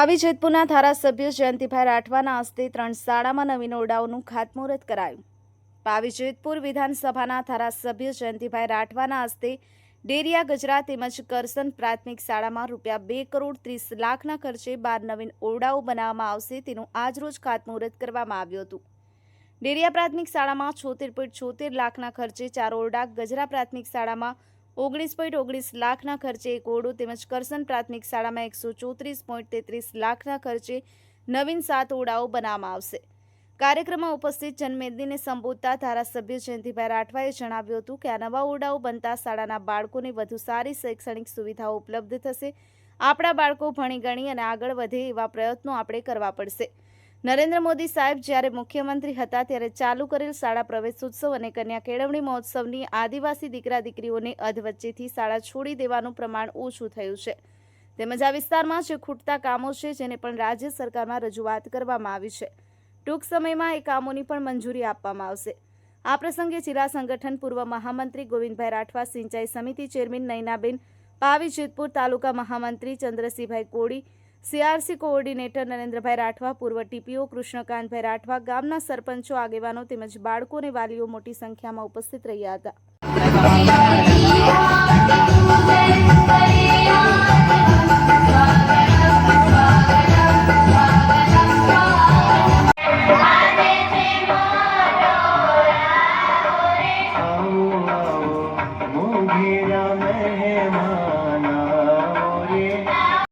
પાવી જેતપુરના ધારાસભ્ય જયંતિભાઈ રાઠવાના હસ્તે ત્રણ શાળામાં નવીન ઓરડાઓનું ખાતમુહૂર્ત કરાયું. પાવી જેતપુર વિધાનસભાના ધારાસભ્ય જયંતિભાઈ રાઠવાના હસ્તે ડેરિયા ગજરા તેમજ કરસન પ્રાથમિક શાળામાં રૂપિયા બે કરોડ ત્રીસ લાખના ખર્ચે બાર નવીન ઓરડાઓ બનાવવામાં આવશે તેનું આજરોજ ખાતમુહૂર્ત કરવામાં આવ્યું હતું. ડેરિયા પ્રાથમિક શાળામાં છોતેર પોઈન્ટ છોતેર લાખના ખર્ચે ચાર ઓરડા ગજરા પ્રાથમિક શાળામાં ઓગણીસ પોઈન્ટ ઓગણીસ લાખના ખર્ચે એક ઓરડો તેમજ કરસન પ્રાથમિક શાળામાં એકસો ચોત્રીસ પોઈન્ટ તેત્રીસ લાખના ખર્ચે નવીન સાત ઓરડાઓ બનાવવામાં આવશે. કાર્યક્રમમાં ઉપસ્થિત જનમેદનીને સંબોધતા ધારાસભ્ય જયંતિભાઈ રાઠવાએ જણાવ્યું હતું કે આ નવા ઓરડાઓ બનતા શાળાના બાળકોને વધુ સારી શૈક્ષણિક સુવિધાઓ ઉપલબ્ધ થશે. આપણા બાળકો ભણી ગણી અને આગળ વધે એવા પ્રયત્નો આપણે કરવા પડશે. નરેન્દ્ર મોદી સાહેબ જ્યારે મુખ્યમંત્રી હતા ત્યારે ચાલુ કરેલ શાળા પ્રવેશોત્સવ અને કન્યા કેળવણી મહોત્સવની આદિવાસી દીકરા દીકરીઓને અધવચ્ચેથી શાળા છોડી દેવાનું પ્રમાણ ઓછું થયું છે. તેમજ આ વિસ્તારમાં જે ખૂટતા કામો છે જેને પણ રાજ્ય સરકારમાં રજૂઆત કરવામાં આવી છે. ટૂંક સમયમાં એ કામોની પણ મંજૂરી આપવામાં આવશે. આ પ્રસંગે જિલ્લા સંગઠન પૂર્વ મહામંત્રી ગોવિંદભાઈ રાઠવા, સિંચાઈ સમિતિ ચેરમેન નૈનાબેન, પાવી જેતપુર તાલુકા મહામંત્રી ચંદ્રસિંહભાઈ કોડી સીઆરસી કોઓર્ડિનેટર નરેન્દ્રભાઈ રાઠવા, પૂર્વ ટીપીઓ કૃષ્ણકાંતભાઈ રાઠવા, ગામના સરપંચો, આગેવાનો તેમજ બાળકો અને વાલીઓ મોટી સંખ્યામાં ઉપસ્થિત રહ્યા હતા. मेरा